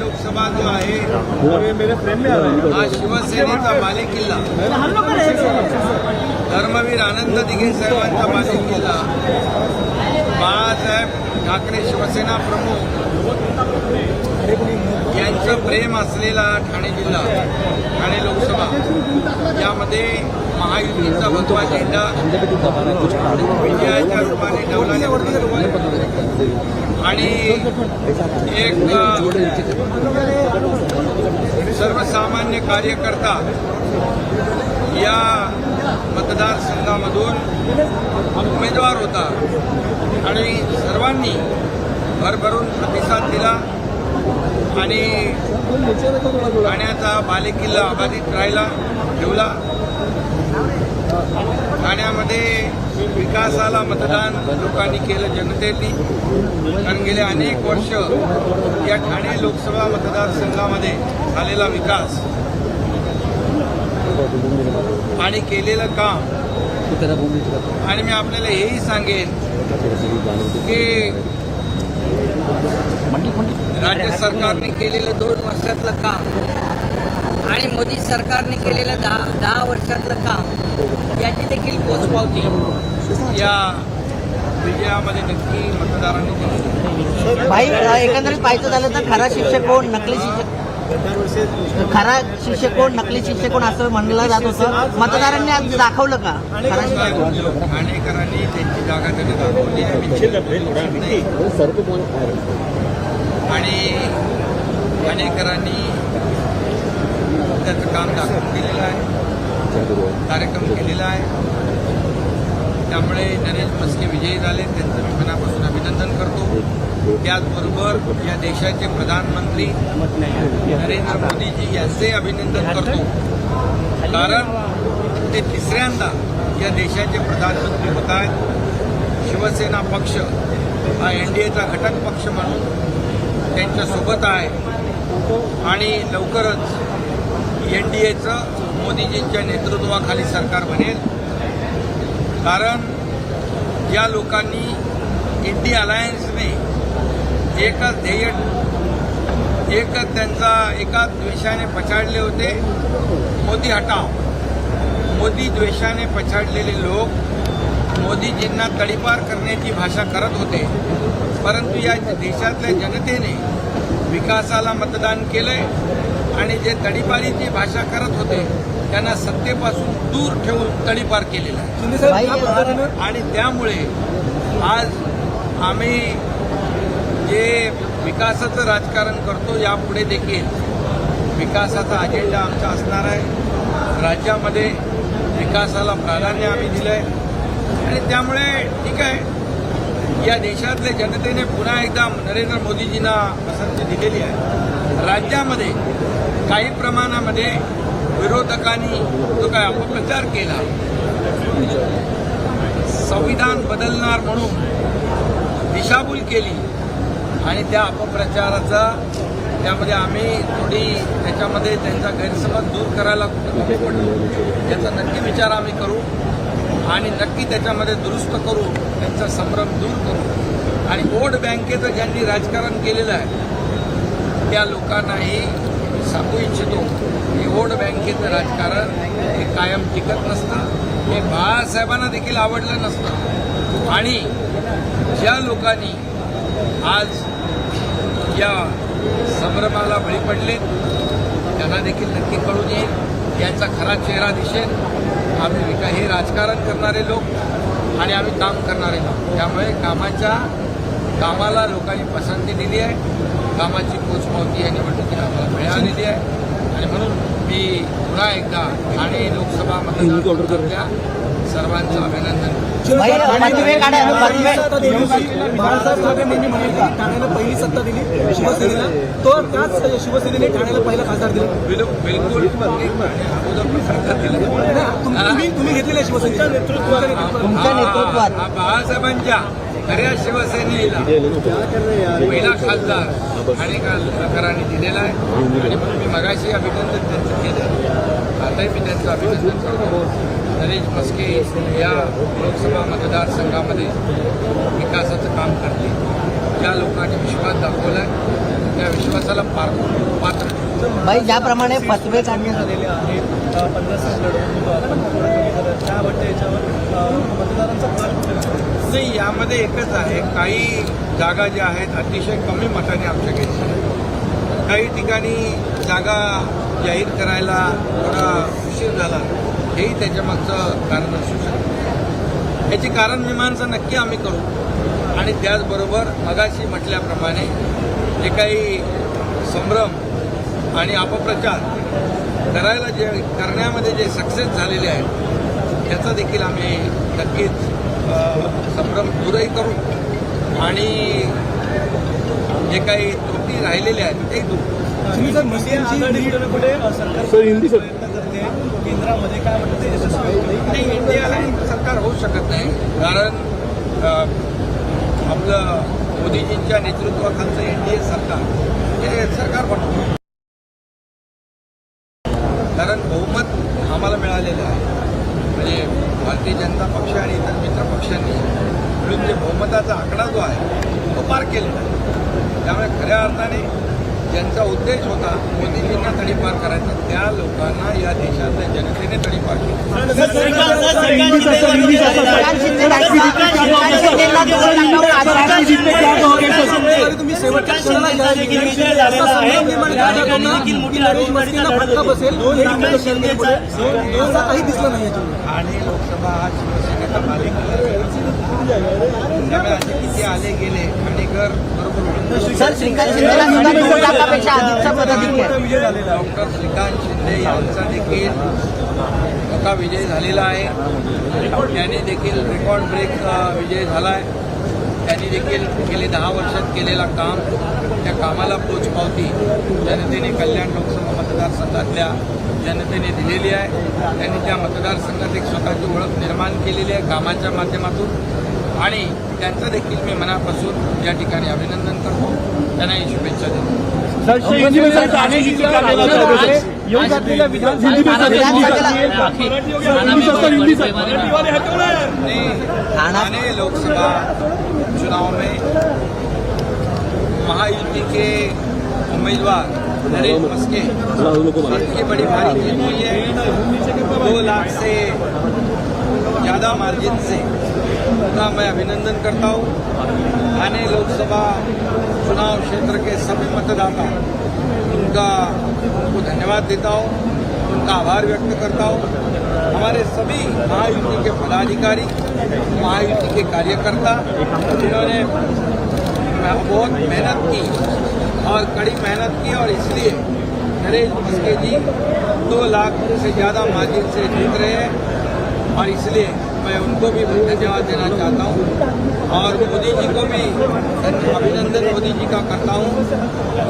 लोकसभा जो आहे हा शिवसेनेचा बालेकिल्ला धर्मवीर आनंद दिघे साहेबांचा बालेकिल्ला बाळासाहेब ठाकरे शिवसेना प्रमुख। यांचं प्रेम असलेला ठाणे जिल्हा ठाणे लोकसभा यामध्ये महायुतीचा भगवा झेंडा विजयाच्या रूपाने डवलाने आणि एक सर्वसामान्य कार्यकर्ता या मतदारसंघामधून उमेदवार होता आणि सर्वांनी भरभरून प्रतिसाद दिला. आणि ठाण्याचा बालेकिल्ला अबाधित राहिला ठेवला. ठाण्यामध्ये विकासाला मतदान लोकांनी केलं जनतेनी. कारण गेले अनेक वर्ष या ठाणे लोकसभा मतदारसंघामध्ये झालेला विकास आणि केलेलं काम. आणि मी आपल्याला हेही सांगेन की राज्य सरकारने केलेलं दोन वर्षातलं काम आणि मोदी सरकारने केलेलं दहा दहा वर्षातलं काम याची देखील पोचपावती या विजयामध्ये नक्की मतदारांनी एकंदरीत पाहायचं झालं तर खरा शिक्षक कोण नकली शिक्षक खरा शिक्षक कोण नकली शिक्षक कोण असं म्हणलं जात होतं. मतदारांनी आज दाखवलं का? खरा शिक्षक कोण? ठाणेकरांनी त्यांची जागा त्यांनी दाखवली. आणि ठाणेकरांनी त्याचं काम दाखवून दिलेलं आहे. कार्यक्रम केलेला आहे. त्यामुळे नरेश मस्के विजयी झाले. त्यांचं मी मनापासून अभिनंदन करतो. त्याचबरोबर या देशाचे प्रधानमंत्री नरेंद्र मोदीजी यांचे अभिनंदन करतो. कारण ते तिसऱ्यांदा या देशाचे प्रधानमंत्री होत आहेत शिवसेना पक्ष हा एन डी एचा घटक पक्ष म्हणून त्यांच्यासोबत आहे. आणि लवकरच एन डी एचं मोदीजींच्या नेतृत्वाखाली सरकार बनेल. कारण या लोकांनी इंडी अलायन्सने एकच ध्येय एकच त्यांचा एकाच द्वेषाने पछाडले होते. मोदी हटाव. मोदी द्वेषाने पछाडलेले लोक मोदीजींना तडीपार करण्याची भाषा करत होते. परंतु या देशातल्या जनतेने विकासाला मतदान केलंय आणि जे तडीपारीची भाषा करत होते त्यांना सत्तेपासून दूर ठेवून तडीपार केलेलं आहे. आणि त्यामुळे आज आम्ही जे विकासाचं राजकारण करतो यापुढे देखील विकासाचा अजेंडा आमचा असणार आहे. राज्यामध्ये विकासाला प्राधान्य आम्ही दिलं आहे आणि त्यामुळे ठीक आहे. या देशातल्या जनतेने पुन्हा एकदा नरेंद्र मोदीजींना पसंती दिलेली आहे. राज्यामध्ये काही प्रमाणामध्ये विरोधकांनी जो काय अपप्रचार केला संविधान बदलणार म्हणून दिशाभूल केली आणि त्या अपप्रचाराचा त्यामध्ये आम्ही थोडी त्याच्यामध्ये त्यांचा गैरसमज दूर करायला कमी पडलो याचा नक्की विचार आम्ही करू आणि नक्की त्याच्यामध्ये दुरुस्त करू त्यांचा संभ्रम दूर करू. आणि वोट बँकेचं ज्यांनी राजकारण केलेलं आहे त्या लोकांनाही सांगू इच्छितो की वोट बँकेचं राजकारण हे कायम टिकत नसतं हे बाळासाहेबांना देखील आवडलं नसतं आणि ज्या लोकांनी आज या संभ्रमाला बळी पडले त्यांना देखील नक्की कळून येईल. याचा खरा चेहरा दिसेल. आम्ही हे राजकारण करणारे लोक आणि आम्ही काम करणारे लोक. त्यामुळे कामाच्या कामाला लोकांनी पसंती दिली आहे. कामाची पोचपावती या निवडणुकीत आम्हाला मिळालेली आहे आणि म्हणून मी पुन्हा एकदा ठाणे लोकसभा मतदारसंघातल्या सर्वांचं अभिनंदन बाळासाहेब ठाण्याला पहिली सत्ता दिली शिवसेनेला तो त्याच शिवसेनेने ठाण्याला पहिला खासदार दिला बिल- बिलकुल दिलं. तुम्ही घेतलेल्या शिवसेनेच्या नेतृत्वात हा बाळासाहेबांच्या खऱ्या शिवसेनेला पहिला खासदार ठाणेकरांनी दिलेला आहे. आणि म्हणून मी मगाशी अभिनंदन त्यांचं केलं. आताही मी त्यांचं अभिनंदन करतो. नरेश मस्के या लोकसभा मतदारसंघामध्ये विकासाचं काम करते ज्या लोकांनी विश्वास दाखवला आहे त्या विश्वासाला पात्र भाई ज्याप्रमाणे फसवे काढण्यात झालेले आहेत अ, याच्यावर नाही यामध्ये एकच आहे. काही जागा ज्या आहेत अतिशय कमी मताने आमच्या घेतल्या काही ठिकाणी जागा जाहीर करायला थोडा उशीर झाला हेही त्याच्यामागचं कारण असू शकतं. याची कारण मीमांसा नक्की आम्ही करू. आणि त्याचबरोबर मगाशी म्हटल्याप्रमाणे जे काही संभ्रम आणि अपप्रचार करायला जे करण्यामध्ये जे सक्सेस झालेले आहेत त्याचा देखील आम्ही नक्कीच संभ्रम दूरही करू. आणि जे काही त्रुटी राहिलेल्या आहेत तेही दूर केंद्रामध्ये काय ते. नाही इंडियाला सरकार होऊ शकत नाही. कारण आपलं मोदीजींच्या नेतृत्वाखालचं एनडीए सरकार हे सरकार बनवतं. बहुमत आम्हाला मिळालेलं आहे. म्हणजे भारतीय जनता पक्ष आणि इतर मित्र पक्षांनी मिळून जे बहुमताचा आकडा जो आहे तो पार केलेला आहे. त्यामुळे खऱ्या अर्थाने ज्यांचा उद्देश होता मोदीजींना तडीपार करायचा त्या लोकांना या देशातल्या जनतेने तडीपार केला. तुम्ही नाही लोकसभा हा शिवसेनेचा मालिक किती आले गेले ओळखतो. सर श्रीकांत शिंदेला सुद्धा दोन लाखापेक्षा अधिकचा मताधिक्य आहे. विजय झालेला आहे. डॉक्टर श्रीकांत शिंदे यांचा देखील मोठा विजय झालेला आहे. त्यांनी देखील रेकॉर्ड ब्रेक विजय झाला आहे त्यांनी देखील गेले दहा वर्षात केलेला काम त्या कामाला पोचपावती जनतेने कल्याण लोकसभा मतदारसंघातल्या जनतेने दिलेली आहे. त्यांनी त्या मतदारसंघात एक स्वतःची ओळख निर्माण केलेली आहे कामाच्या माध्यमातून. आणि त्यांचं देखील मी मनापासून या ठिकाणी अभिनंदन करतो. त्यांनाही शुभेच्छा देतो. ठाणे लोकसभा चुनाव में महायुति के उम्मीदवार नरेश मस्के इनकी बड़ी भारी जीत हुई है। दो लाख से ज़्यादा मार्जिन से। उनका मैं अभिनंदन करता हूँ ठाणे लोकसभा चुनाव क्षेत्र के सभी मतदाता उनका उनको धन्यवाद देता हूँ उनका आभार व्यक्त करता हूँ हमारे सभी महायुति के पदाधिकारी महायुति के कार्यकर्ता जिन्होंने बहुत मेहनत की और कड़ी मेहनत की और इसलिए नरेश मस्के जी दो लाख से ज़्यादा मार्जिन से जीत रहे हैं और इसलिए मैं उनको भी धन्यवाद देना चाहता हूँ। और मोदी जी को भी अभिनंदन मोदी जी का करता हूँ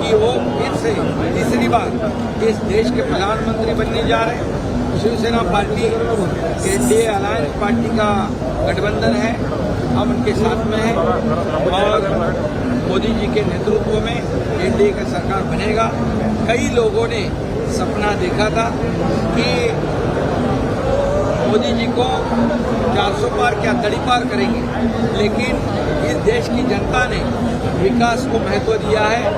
कि वो फिर से तीसरी बार इस देश के प्रधानमंत्री बनने जा रहे हैं। Shivsena party NDA alliance party का गठबंधन है। हम उनके साथ में हैं और मोदी जी के नेतृत्व में एनडीए का सरकार बनेगा। कई लोगों ने सपना देखा था कि मोदी जी को 400 पार क्या तड़ी पार करेंगे? लेकिन इस देश की जनता ने विकास को महत्व दिया है,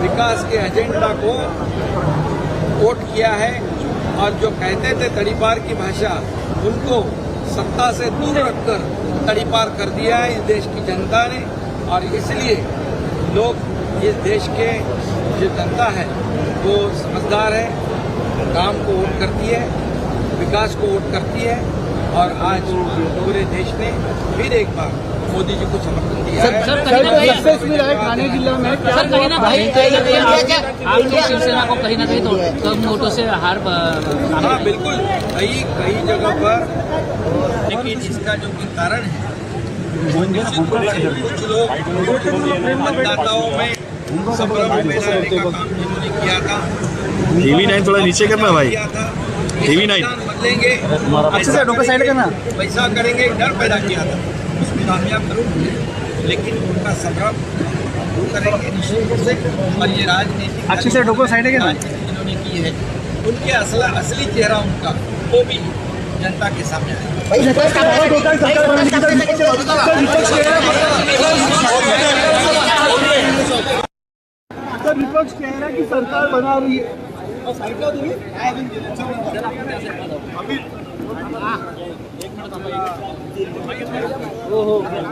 विकास के एजेंडा को वोट किया है, और जो कहते थे तड़ी पार की भाषा, उनको सत्ता से दूर रखकर तड़ी पार कर दिया है इस देश की जनता ने, और इसलिए लोग इस देश के जो जनता है, वो समझदार है, काम को वोट करती है। विकास को वोट करती है और आज पूरे देश ने फिर एक बार मोदी जी को समर्थन दिया है। में सर कहीं ना कहीं कहीं ना कहीं आप आप लोग शिवसेना को कहीं ना कहीं तो कम वोटों से हार हाँ बिल्कुल। कई कई जगह पर लेकिन इसका जो कि कारण है कुछ लोग मतदाताओं में संभ्रम में काम जिन्होंने किया था टीवी नाइन थोड़ा नीचे करना भाई। TV nine. बदलेंगे अच्छे से डोका साइड करना। पैसा करेंगे डर पैदा किया था उसमें कामयाब ज़रूर हुए लेकिन उनका संभ्रम दूर करेंगे निश्चित रूप से और ये राजनीतिक अच्छे से डोको साइड है ना? राजनीति जिन्होंने की है उनके असला असली चेहरा उनका वो भी जनता के सामने तर विपक्ष कह रहा है कि सरकार बना रही है.